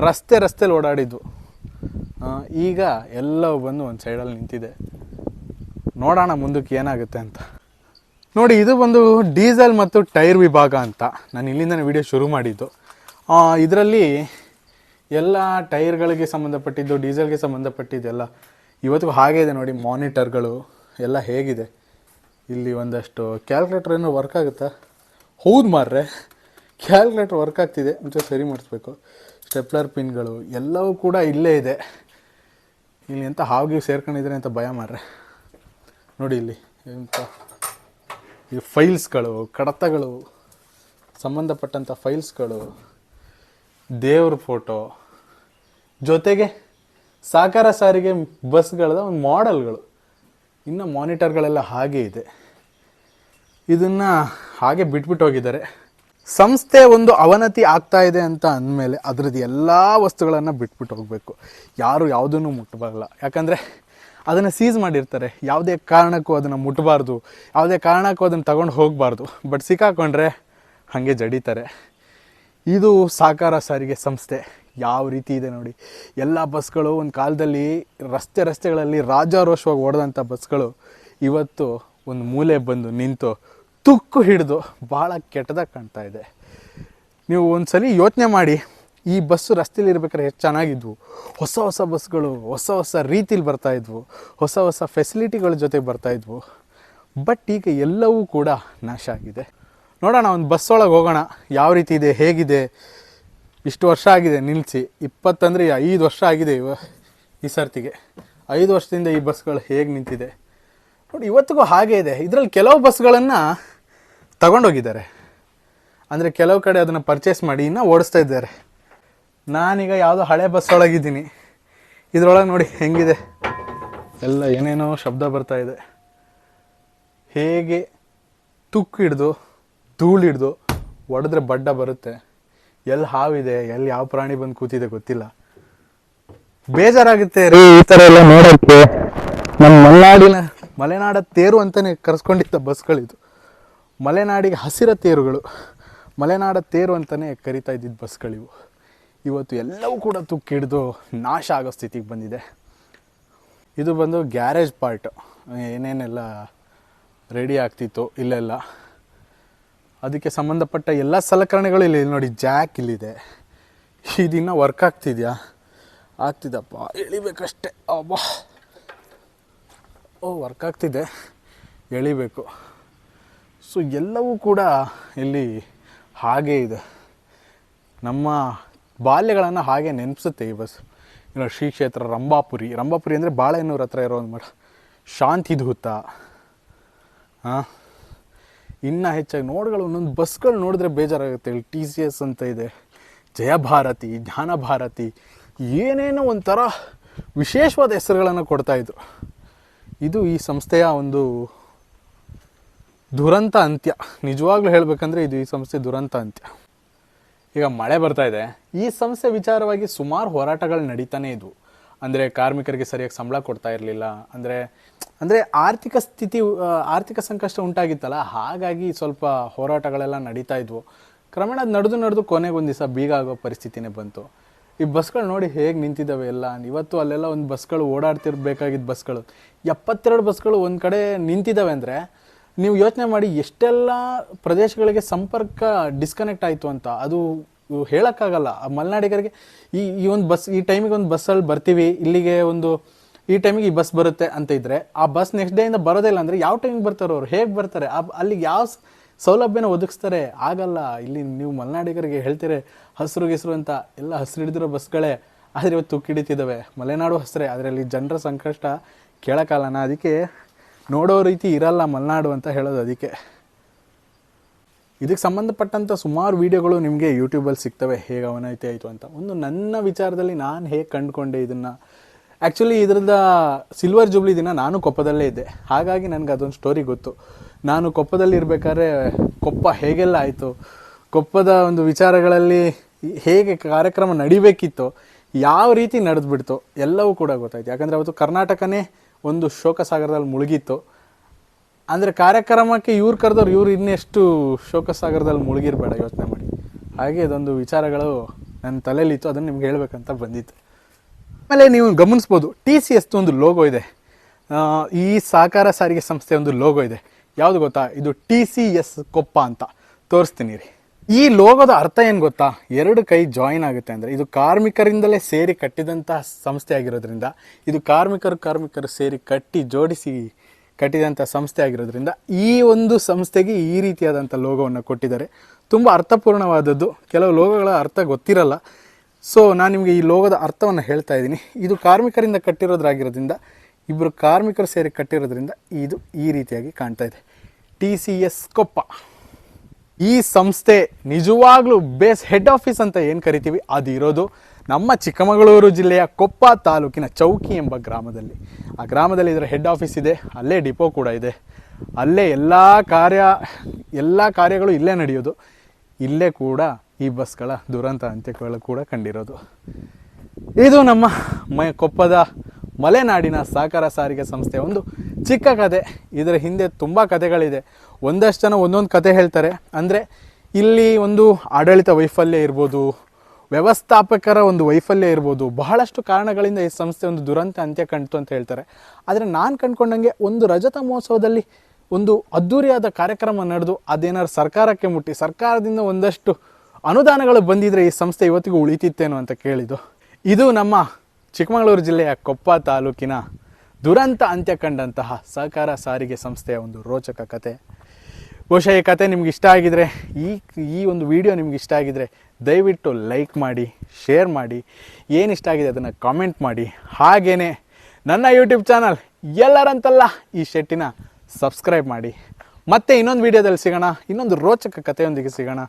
ರಸ್ತೆ ರಸ್ತೆಲಿ ಓಡಾಡಿದ್ವು ಈಗ ಎಲ್ಲವೂ ಬಂದು ಒಂದು ಸೈಡಲ್ಲಿ ನಿಂತಿದೆ. ನೋಡೋಣ ಮುಂದಕ್ಕೆ ಏನಾಗುತ್ತೆ ಅಂತ. ನೋಡಿ, ಇದು ಒಂದು ಡೀಸೆಲ್ ಮತ್ತು ಟೈರ್ ವಿಭಾಗ ಅಂತ. ನಾನು ಇಲ್ಲಿಂದನೇ ವಿಡಿಯೋ ಶುರು ಮಾಡಿದ್ದು. ಇದರಲ್ಲಿ ಎಲ್ಲ ಟೈರ್ಗಳಿಗೆ ಸಂಬಂಧಪಟ್ಟಿದ್ದು, ಡೀಸೆಲ್ಗೆ ಸಂಬಂಧಪಟ್ಟಿದ್ದೆಲ್ಲ ಇವತ್ತಿಗೂ ಹಾಗೆ ಇದೆ ನೋಡಿ ಮಾನಿಟರ್ಗಳು ಎಲ್ಲ ಹೇಗಿದೆ. ಇಲ್ಲಿ ಒಂದಷ್ಟು ಕ್ಯಾಲ್ಕುಲೇಟರ್ ಏನೋ ವರ್ಕ್ ಆಗುತ್ತಾ? ಹೌದು ಮಾರ್ರೆ, ಕ್ಯಾಲ್ಕುಲೇಟರ್ ವರ್ಕ್ ಆಗ್ತಿದೆ. ಮುಂಚೆ ಸರಿ ಮಾಡಿಸ್ಬೇಕು. ಸ್ಟೆಪ್ಲರ್ ಪಿನ್ಗಳು ಎಲ್ಲವೂ ಕೂಡ ಇಲ್ಲೇ ಇದೆ. ಇಲ್ಲಿ ಎಂತ ಹಾವಿಗೆ ಸೇರ್ಕೊಂಡಿದ್ರೆ ಅಂತ ಭಯ ಮಾರ್ರೆ. ನೋಡಿ ಇಲ್ಲಿ ಎಂಥ ಈ ಫೈಲ್ಸ್ಗಳು, ಕಡತಗಳು ಸಂಬಂಧಪಟ್ಟಂಥ ಫೈಲ್ಸ್ಗಳು. ದೇವ್ರ ಫೋಟೋ ಜೊತೆಗೆ ಸಾಕಾರ ಸಾರಿಗೆ ಬಸ್ಗಳದ ಒಂದು ಮಾಡೆಲ್ಗಳು ಇನ್ನು ಮಾನಿಟರ್ಗಳೆಲ್ಲ ಹಾಗೆ ಇದೆ. ಇದನ್ನು ಹಾಗೆ ಬಿಟ್ಬಿಟ್ಟು ಹೋಗಿದ್ದಾರೆ. ಸಂಸ್ಥೆ ಒಂದು ಅವನತಿ ಆಗ್ತಾ ಇದೆ ಅಂತ ಅಂದಮೇಲೆ ಅದರದ್ದು ಎಲ್ಲ ವಸ್ತುಗಳನ್ನು ಬಿಟ್ಬಿಟ್ಟು ಹೋಗಬೇಕು. ಯಾರು ಯಾವುದನ್ನು ಮುಟ್ಟಬಾರಲ್ಲ ಯಾಕಂದರೆ ಅದನ್ನು ಸೀಸ್ ಮಾಡಿರ್ತಾರೆ. ಯಾವುದೇ ಕಾರಣಕ್ಕೂ ಅದನ್ನು ಮುಟ್ಟಬಾರ್ದು ಯಾವುದೇ ಕಾರಣಕ್ಕೂ ಅದನ್ನು ತಗೊಂಡು ಹೋಗಬಾರ್ದು. ಬಟ್ ಸಿಕ್ಕಾಕೊಂಡ್ರೆ ಹಾಗೆ ಜಡಿತಾರೆ. ಇದು ಸಹಕಾರ ಸಾರಿಗೆ ಸಂಸ್ಥೆ. ಯಾವ ರೀತಿ ಇದೆ ನೋಡಿ. ಎಲ್ಲ ಬಸ್ಗಳು ಒಂದು ಕಾಲದಲ್ಲಿ ರಸ್ತೆ ರಸ್ತೆಗಳಲ್ಲಿ ರಾಜಾರೋಷವಾಗಿ ಓಡ್ದಂಥ ಬಸ್ಗಳು ಇವತ್ತು ಒಂದು ಮೂಲೆ ಬಂದು ನಿಂತು ತುಕ್ಕು ಹಿಡಿದು ಭಾಳ ಕೆಟ್ಟದಾಗಿ ಕಾಣ್ತಾ ಇದೆ. ನೀವು ಒಂದ್ಸಲಿ ಯೋಚನೆ ಮಾಡಿ, ಈ ಬಸ್ಸು ರಸ್ತೆಯಲ್ಲಿ ಇರ್ಬೇಕಾದ್ರೆ ಎಷ್ಟು ಚೆನ್ನಾಗಿದ್ವು. ಹೊಸ ಹೊಸ ಬಸ್ಗಳು, ಹೊಸ ಹೊಸ ರೀತಿಲಿ ಬರ್ತಾ ಇದ್ವು, ಹೊಸ ಹೊಸ ಫೆಸಿಲಿಟಿಗಳ ಜೊತೆ ಬರ್ತಾಯಿದ್ವು ಬಟ್ ಈಗ ಎಲ್ಲವೂ ಕೂಡ ನಾಶ ಆಗಿದೆ. ನೋಡೋಣ, ಒಂದು ಬಸ್ ಒಳಗೆ ಹೋಗೋಣ. ಯಾವ ರೀತಿ ಇದೆ, ಹೇಗಿದೆ? ಇಷ್ಟು ವರ್ಷ ಆಗಿದೆ ನಿಲ್ಲಿಸಿ ಇಪ್ಪತ್ತಂದರೆ ಐದು ವರ್ಷ ಆಗಿದೆ ಇವ, ಈ ಸರ್ತಿಗೆ. ಐದು ವರ್ಷದಿಂದ ಈ ಬಸ್ಗಳು ಹೇಗೆ ನಿಂತಿದೆ? ನೋಡಿ, ಇವತ್ತಿಗೂ ಹಾಗೆ ಇದೆ. ಇದರಲ್ಲಿ ಕೆಲವು ಬಸ್ಗಳನ್ನು ತಗೊಂಡೋಗಿದ್ದಾರೆ. ಅಂದರೆ ಕೆಲವು ಕಡೆ ಅದನ್ನು ಪರ್ಚೇಸ್ ಮಾಡಿ, ಇನ್ನೂ ಓಡಿಸ್ತಾ ಇದ್ದಾರೆ. ನಾನೀಗ ಯಾವುದೋ ಹಳೆ ಬಸ್ ಒಳಗಿದ್ದೀನಿ. ಇದರೊಳಗೆ ನೋಡಿ ಹೆಂಗಿದೆ. ಎಲ್ಲ ಏನೇನೋ ಶಬ್ದ ಬರ್ತಾ ಇದೆ. ಹೇಗೆ ತುಕ್ಕು ಹಿಡ್ದು ಧೂಳು ಹಿಡ್ದು ಹೊಡೆದ್ರೆ ಬಡ್ಡ ಬರುತ್ತೆ. ಎಲ್ಲಿ ಹಾವಿದೆ ಎಲ್ಲಿ ಯಾವ ಪ್ರಾಣಿ ಬಂದು ಕೂತಿದೆ ಗೊತ್ತಿಲ್ಲ. ಬೇಜಾರಾಗುತ್ತೆ. ರೀ ಈ ಥರ ಎಲ್ಲ ನೋಡೋಕ್ಕೆ ನಮ್ಮ ಮಲೆನಾಡಿನ ಮಲೆನಾಡ ತೇರು ಅಂತಲೇ ಕರೆಸ್ಕೊಂಡಿದ್ದ ಬಸ್ಗಳಿದು. ಮಲೆನಾಡಿಗೆ ಹಸಿರ ತೇರುಗಳು. ಮಲೆನಾಡ ತೇರು ಅಂತಲೇ ಕರಿತಾ ಇದ್ದಿದ್ದ ಬಸ್ಗಳಿವು. ಇವತ್ತು ಎಲ್ಲವೂ ಕೂಡ ತುಕ್ಕಿಡ್ದು ನಾಶ ಆಗೋ ಸ್ಥಿತಿಗೆ ಬಂದಿದೆ. ಇದು ಬಂದು ಗ್ಯಾರೇಜ್ ಪಾರ್ಟ್. ಏನೇನೆಲ್ಲ ರೆಡಿ ಆಗ್ತಿತ್ತು ಇಲ್ಲೆಲ್ಲ. ಅದಕ್ಕೆ ಸಂಬಂಧಪಟ್ಟ ಎಲ್ಲ ಸಲಕರಣೆಗಳು ಇಲ್ಲಿ ನೋಡಿ ಜಾಕ್ ಇಲ್ಲಿದೆ. ಇದಿನ್ನ ವರ್ಕ್ ಆಗ್ತಿದ್ಯಾ? ಆಗ್ತಿದಪ್ಪ. ಎಳಿಬೇಕಷ್ಟೆ. ಅಬ್ಬಾ. ಓ ವರ್ಕ್ ಆಗ್ತಿದೆ. ಎಳಿಬೇಕು. ಸೊ ಎಲ್ಲವೂ ಕೂಡ ಇಲ್ಲಿ ಹಾಗೇ ಇದೆ. ನಮ್ಮ ಬಾಲ್ಯಗಳನ್ನು ಹಾಗೆ ನೆನಪಿಸುತ್ತೆ ಈ ಬಸ್. ಇನ್ನು ಶ್ರೀ ಕ್ಷೇತ್ರ ರಂಭಾಪುರಿ. ರಂಭಾಪುರಿ ಅಂದರೆ ಬಾಳೆಹನ್ನೂರ ಹತ್ರ ಇರೋ ಒಂದು ಮಠ ಶಾಂತಿಧೂತ. ಹಾಂ ಇನ್ನು ಹೆಚ್ಚಾಗಿ ನೋಡ್ಗಳು, ಒಂದೊಂದು ಬಸ್ಗಳು ನೋಡಿದ್ರೆ ಬೇಜಾರಾಗುತ್ತೆ. ಇಲ್ಲಿ ಟಿ ಸಿ ಎಸ್ ಅಂತ ಇದೆ ಜಯಭಾರತಿ ಜ್ಞಾನಭಾರತಿ ಏನೇನೋ ಒಂಥರ ವಿಶೇಷವಾದ ಹೆಸರುಗಳನ್ನು ಕೊಡ್ತಾಯಿದ್ರು ಇದು ಈ ಸಂಸ್ಥೆಯ ಒಂದು ದುರಂತ ಅಂತ್ಯ. ನಿಜವಾಗ್ಲೂ ಹೇಳಬೇಕಂದ್ರೆ ಇದು ಈ ಸಂಸ್ಥೆ ದುರಂತ ಅಂತ್ಯ. ಈಗ ಮಳೆ ಬರ್ತಾ ಇದೆ. ಈ ಸಂಸ್ಥೆ ವಿಚಾರವಾಗಿ ಸುಮಾರು ಹೋರಾಟಗಳು ನಡೀತಾನೆ ಇದ್ವು. ಅಂದರೆ ಕಾರ್ಮಿಕರಿಗೆ ಸರಿಯಾಗಿ ಸಂಬಳ ಕೊಡ್ತಾ ಇರಲಿಲ್ಲ. ಅಂದರೆ ಅಂದರೆ ಆರ್ಥಿಕ ಸ್ಥಿತಿ ಆರ್ಥಿಕ ಸಂಕಷ್ಟ ಉಂಟಾಗಿತ್ತಲ್ಲ, ಹಾಗಾಗಿ ಸ್ವಲ್ಪ ಹೋರಾಟಗಳೆಲ್ಲ ನಡೀತಾ ಇದ್ವು. ಕ್ರಮೇಣ ಅದು ನಡೆದು ನಡೆದು ಕೊನೆಗೊಂದು ದಿವಸ ಬೀಗ ಆಗೋ ಪರಿಸ್ಥಿತಿನೇ ಬಂತು. ಈ ಬಸ್ಗಳು ನೋಡಿ ಹೇಗೆ ನಿಂತಿದ್ದಾವೆ ಎಲ್ಲ. ಇವತ್ತು ಅಲ್ಲೆಲ್ಲ ಒಂದು ಬಸ್ಗಳು ಓಡಾಡ್ತಿರ್ಬೇಕಾಗಿದ್ದ ಬಸ್ಗಳು. ಎಪ್ಪತ್ತೆರಡು ಬಸ್ಗಳು ಒಂದು ಕಡೆ ನಿಂತಿದ್ದಾವೆ ಅಂದರೆ, ನೀವು ಯೋಚನೆ ಮಾಡಿ ಎಷ್ಟೆಲ್ಲ ಪ್ರದೇಶಗಳಿಗೆ ಸಂಪರ್ಕ ಡಿಸ್ಕನೆಕ್ಟ್ ಆಯಿತು ಅಂತ, ಅದು ಹೇಳೋಕ್ಕಾಗಲ್ಲ. ಮಲೆನಾಡಿಗರಿಗೆ ಈ ಈ ಒಂದು ಬಸ್, ಈ ಟೈಮಿಗೆ ಒಂದು ಬಸ್ಸಲ್ಲಿ ಬರ್ತೀವಿ, ಇಲ್ಲಿಗೆ ಒಂದು ಈ ಟೈಮಿಗೆ ಈ ಬಸ್ ಬರುತ್ತೆ ಅಂತ ಇದ್ರೆ, ಆ ಬಸ್ ನೆಕ್ಸ್ಟ್ ಡೇಯಿಂದ ಬರೋದೇ ಇಲ್ಲ ಅಂದರೆ ಯಾವ ಟೈಮಿಗೆ ಬರ್ತಾರೆ ಅವ್ರು? ಹೇಗೆ ಬರ್ತಾರೆ? ಅಲ್ಲಿ ಯಾವ ಸೌಲಭ್ಯನ ಒದಗಿಸ್ತಾರೆ? ಆಗಲ್ಲ, ಇಲ್ಲಿ ನೀವು ಮಲೆನಾಡಿಗರಿಗೆ ಹೇಳ್ತೀರಿ, ಹಸಿರು ಗಿಸ್ರು ಅಂತ ಎಲ್ಲ ಹಸಿರು ಹಿಡಿದಿರೋ ಬಸ್ಗಳೇ ಆದರೆ ಇವತ್ತು ಕಿಡಿತಿದ್ದಾವೆ. ಮಲೆನಾಡು ಹಸ್ರೆ ಅದರಲ್ಲಿ ಜನರ ಸಂಕಷ್ಟ ಕೇಳಕಾಲನ ಅದಕ್ಕೆ ನೋಡೋ ರೀತಿ ಇರಲ್ಲ ಮಲೆನಾಡು ಅಂತ ಹೇಳೋದು ಅದಕ್ಕೆ. ಇದಕ್ಕೆ ಸಂಬಂಧಪಟ್ಟಂಥ ಸುಮಾರು ವೀಡಿಯೋಗಳು ನಿಮಗೆ ಯೂಟ್ಯೂಬಲ್ಲಿ ಸಿಗ್ತವೆ. ಹೇಗೆ ಅವನೈತೆ, ಆಯಿತು ಅಂತ. ಒಂದು ನನ್ನ ವಿಚಾರದಲ್ಲಿ ನಾನು ಹೇಗೆ ಕಂಡುಕೊಂಡೆ ಇದನ್ನು? ಆ್ಯಕ್ಚುಲಿ ಇದರಿಂದ ಸಿಲ್ವರ್ ಜೂಬ್ಲಿ ದಿನ ನಾನು ಕೊಪ್ಪದಲ್ಲೇ ಇದ್ದೆ. ಹಾಗಾಗಿ ನನಗೆ ಅದೊಂದು ಸ್ಟೋರಿ ಗೊತ್ತು. ನಾನು ಕೊಪ್ಪದಲ್ಲಿ ಇರಬೇಕಾದ್ರೆ ಕೊಪ್ಪ ಹೇಗೆಲ್ಲ ಆಯಿತು? ಕೊಪ್ಪದ ಒಂದು ವಿಚಾರಗಳಲ್ಲಿ ಹೇಗೆ ಕಾರ್ಯಕ್ರಮ ನಡಿಬೇಕಿತ್ತು? ಯಾವ ರೀತಿ ನಡೆದ್ಬಿಡ್ತು? ಎಲ್ಲವೂ ಕೂಡ ಗೊತ್ತಾಯ್ತು. ಯಾಕಂದರೆ ಅವತ್ತು ಕರ್ನಾಟಕನೇ ಒಂದು ಶೋಕಸಾಗರದಲ್ಲಿ ಮುಳುಗಿತ್ತು. ಅಂದರೆ ಕಾರ್ಯಕ್ರಮಕ್ಕೆ ಇವ್ರು ಕರೆದವ್ರು, ಇವ್ರು ಇನ್ನೆಷ್ಟು ಶೋಕಸಾಗರದಲ್ಲಿ ಮುಳುಗಿರ್ಬೇಡ ಯೋಚನೆ ಮಾಡಿ. ಹಾಗೆ ಇದೊಂದು ವಿಚಾರಗಳು ನನ್ನ ತಲೆಯಲ್ಲಿತ್ತು. ಅದನ್ನು ನಿಮ್ಗೆ ಹೇಳಬೇಕಂತ ಬಂದಿತ್ತು. ಆಮೇಲೆ ನೀವು ಗಮನಿಸ್ಬೋದು ಟಿ ಸಿ ಎಸ್ ಒಂದು ಲೋಗೋ ಇದೆ. ಈ ಸಹಕಾರ ಸಾರಿಗೆ ಸಂಸ್ಥೆ ಒಂದು ಲೋಗೋ ಇದೆ. ಯಾವುದು ಗೊತ್ತಾ? ಇದು ಟಿ ಸಿ ಎಸ್ ಕೊಪ್ಪ ಅಂತ. ತೋರಿಸ್ತೀನಿ ರೀ. ಈ ಲೋಗೋದ ಅರ್ಥ ಏನು ಗೊತ್ತಾ? ಎರಡು ಕೈ ಜಾಯಿನ್ ಆಗುತ್ತೆ ಅಂದರೆ, ಇದು ಕಾರ್ಮಿಕರಿಂದಲೇ ಸೇರಿ ಕಟ್ಟಿದಂತಹ ಸಂಸ್ಥೆ ಆಗಿರೋದ್ರಿಂದ, ಇದು ಕಾರ್ಮಿಕರು ಕಾರ್ಮಿಕರು ಸೇರಿ ಕಟ್ಟಿ ಜೋಡಿಸಿ ಕಟ್ಟಿದಂಥ ಸಂಸ್ಥೆ ಆಗಿರೋದ್ರಿಂದ, ಈ ಒಂದು ಸಂಸ್ಥೆಗೆ ಈ ರೀತಿಯಾದಂಥ ಲೋಗೋವನ್ನು ಕೊಟ್ಟಿದ್ದಾರೆ. ತುಂಬ ಅರ್ಥಪೂರ್ಣವಾದದ್ದು. ಕೆಲವು ಲೋಗೋಗಳ ಅರ್ಥ ಗೊತ್ತಿರಲ್ಲ. ಸೊ ನಾನು ನಿಮಗೆ ಈ ಲೋಗದ ಅರ್ಥವನ್ನು ಹೇಳ್ತಾ ಇದ್ದೀನಿ. ಇದು ಕಾರ್ಮಿಕರಿಂದ ಕಟ್ಟಿರೋದ್ರಾಗಿರೋದ್ರಿಂದ ಇಬ್ಬರು ಕಾರ್ಮಿಕರು ಸೇರಿ ಕಟ್ಟಿರೋದ್ರಿಂದ ಇದು ಈ ರೀತಿಯಾಗಿ ಕಾಣ್ತಾ ಇದೆ. T C S Koppa. ಈ ಸಂಸ್ಥೆ ನಿಜವಾಗ್ಲೂ ಬೇಸ್ ಹೆಡ್ ಆಫೀಸ್ ಅಂತ ಏನು ಕರಿತೀವಿ? ಅದು ಇರೋದು ನಮ್ಮ ಚಿಕ್ಕಮಗಳೂರು ಜಿಲ್ಲೆಯ ಕೊಪ್ಪ ತಾಲೂಕಿನ ಚೌಕಿ ಎಂಬ ಗ್ರಾಮದಲ್ಲಿ. ಆ ಗ್ರಾಮದಲ್ಲಿ ಇದರ ಹೆಡ್ ಆಫೀಸ್ ಇದೆ, ಅಲ್ಲೇ ಡಿಪೋ ಕೂಡ ಇದೆ. ಅಲ್ಲೇ ಎಲ್ಲ ಕಾರ್ಯ, ಎಲ್ಲ ಕಾರ್ಯಗಳು ಇಲ್ಲೇ ನಡೆಯೋದು. ಇಲ್ಲೇ ಕೂಡ ಈ ಬಸ್ಗಳ ದುರಂತ ಅಂತ್ಯಗಳು ಕೂಡ ಕಂಡಿರೋದು. ಇದು ನಮ್ಮ ಮೈ, ಕೊಪ್ಪದ ಮಲೆನಾಡಿನ ಸಹಕಾರ ಸಾರಿಗೆ ಸಂಸ್ಥೆ ಒಂದು ಚಿಕ್ಕ ಕತೆ. ಇದರ ಹಿಂದೆ ತುಂಬ ಕಥೆಗಳಿದೆ ಒಂದಷ್ಟು ಜನ ಒಂದೊಂದು ಕತೆ ಹೇಳ್ತಾರೆ. ಅಂದರೆ ಇಲ್ಲಿ ಒಂದು ಆಡಳಿತ ವೈಫಲ್ಯ ಇರ್ಬೋದು, ವ್ಯವಸ್ಥಾಪಕರ ಒಂದು ವೈಫಲ್ಯ ಇರ್ಬೋದು, ಬಹಳಷ್ಟು ಕಾರಣಗಳಿಂದ ಈ ಸಂಸ್ಥೆ ಒಂದು ದುರಂತ ಅಂತ್ಯ ಕಂಡಿತು ಅಂತ ಹೇಳ್ತಾರೆ. ಆದರೆ ನಾನು ಕಂಡ್ಕೊಂಡಂಗೆ ಒಂದು ರಜತ ಮಹೋತ್ಸವದಲ್ಲಿ ಒಂದು ಅದ್ಧೂರಿಯಾದ ಕಾರ್ಯಕ್ರಮ ನಡೆದು, ಅದೇನಾದ್ರು ಸರ್ಕಾರಕ್ಕೆ ಮುಟ್ಟಿ, ಸರ್ಕಾರದಿಂದ ಒಂದಷ್ಟು ಅನುದಾನಗಳು ಬಂದಿದ್ರೆ ಈ ಸಂಸ್ಥೆ ಇವತ್ತಿಗೂ ಉಳಿತಿತ್ತೇನೋ ಅಂತ ಕೇಳಿದ್ದು. ಇದು ನಮ್ಮ ಚಿಕ್ಕಮಗಳೂರು ಜಿಲ್ಲೆಯ ಕೊಪ್ಪ ತಾಲೂಕಿನ ದುರಂತ ಅಂತ್ಯ ಕಂಡಂತಹ ಸಹಕಾರ ಸಾರಿಗೆ ಸಂಸ್ಥೆಯ ಒಂದು ರೋಚಕ ಕತೆ. ಬಹುಶಃ ಈ ಕತೆ ನಿಮ್ಗೆ ಇಷ್ಟ ಆಗಿದ್ರೆ, ಈ ಈ ಒಂದು ವಿಡಿಯೋ ನಿಮ್ಗೆ ಇಷ್ಟ ಆಗಿದ್ರೆ ದಯವಿಟ್ಟು ಲೈಕ್ ಮಾಡಿ, ಶೇರ್ ಮಾಡಿ, ಏನು ಇಷ್ಟ ಆಗಿದೆ ಅದನ್ನು ಕಾಮೆಂಟ್ ಮಾಡಿ. ಹಾಗೆಯೇ ನನ್ನ ಯೂಟ್ಯೂಬ್ ಚಾನಲ್ ಎಲ್ಲರಂತಲ್ಲ ಈ ಶೆಟ್ಟಿನ ಸಬ್ಸ್ಕ್ರೈಬ್ ಮಾಡಿ. ಮತ್ತೆ ಇನ್ನೊಂದು ವಿಡಿಯೋದಲ್ಲಿ ಸಿಗೋಣ, ಇನ್ನೊಂದು ರೋಚಕ ಕಥೆಯೊಂದಿಗೆ ಸಿಗೋಣ.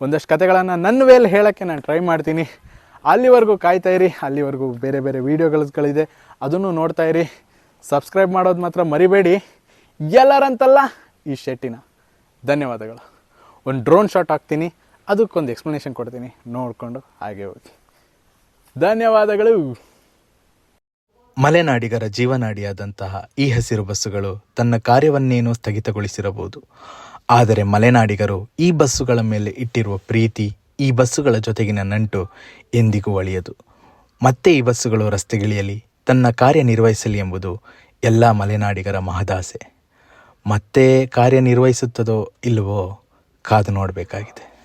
ಒಂದಷ್ಟು ಕತೆಗಳನ್ನು ನನ್ನ ವೇಲ್ ಹೇಳೋಕ್ಕೆ ನಾನು ಟ್ರೈ ಮಾಡ್ತೀನಿ. ಅಲ್ಲಿವರೆಗೂ ಕಾಯ್ತಾ ಇರಿ, ಅಲ್ಲಿವರೆಗೂ ಬೇರೆ ಬೇರೆ ವೀಡಿಯೋಗಳಿದೆ ಅದನ್ನು ನೋಡ್ತಾ ಇರಿ. ಸಬ್ಸ್ಕ್ರೈಬ್ ಮಾಡೋದು ಮಾತ್ರ ಮರಿಬೇಡಿ. ಎಲ್ಲರಂತಲ್ಲ ಈ ಶೆಟ್ಟಿನ. ಧನ್ಯವಾದಗಳು. ಒಂದು ಡ್ರೋನ್ ಶಾಟ್ ಹಾಕ್ತೀನಿ. ಅದಕ್ಕೊಂದು ಎಕ್ಸ್ಪ್ಲನೇಷನ್ ಕೊಡ್ತೀನಿ. ನೋಡಿಕೊಂಡು ಹಾಗೆ ಹೋಗಿ. ಧನ್ಯವಾದಗಳು. ಮಲೆನಾಡಿಗರ ಜೀವನಾಡಿಯಾದಂತಹ ಈ ಹಸಿರು ಬಸ್ಸುಗಳು ತನ್ನ ಕಾರ್ಯವನ್ನೇನು ಸ್ಥಗಿತಗೊಳಿಸಿರಬಹುದು. ಆದರೆ ಮಲೆನಾಡಿಗರು ಈ ಬಸ್ಸುಗಳ ಮೇಲೆ ಇಟ್ಟಿರುವ ಪ್ರೀತಿ ಈ ಬಸ್ಸುಗಳ ಜೊತೆಗಿನ ನಂಟು ಎಂದಿಗೂ ಅಳಿಯದು. ಮತ್ತೆ ಈ ಬಸ್ಸುಗಳು ರಸ್ತೆಗಿಳಿಯಲಿ ತನ್ನ ಕಾರ್ಯನಿರ್ವಹಿಸಲಿ ಎಂಬುದು ಎಲ್ಲ ಮಲೆನಾಡಿಗರ ಮಹದಾಸೆ. ಮತ್ತೆ ಕಾರ್ಯನಿರ್ವಹಿಸುತ್ತದೋ ಇಲ್ಲವೋ ಕಾದು ನೋಡಬೇಕಾಗಿದೆ.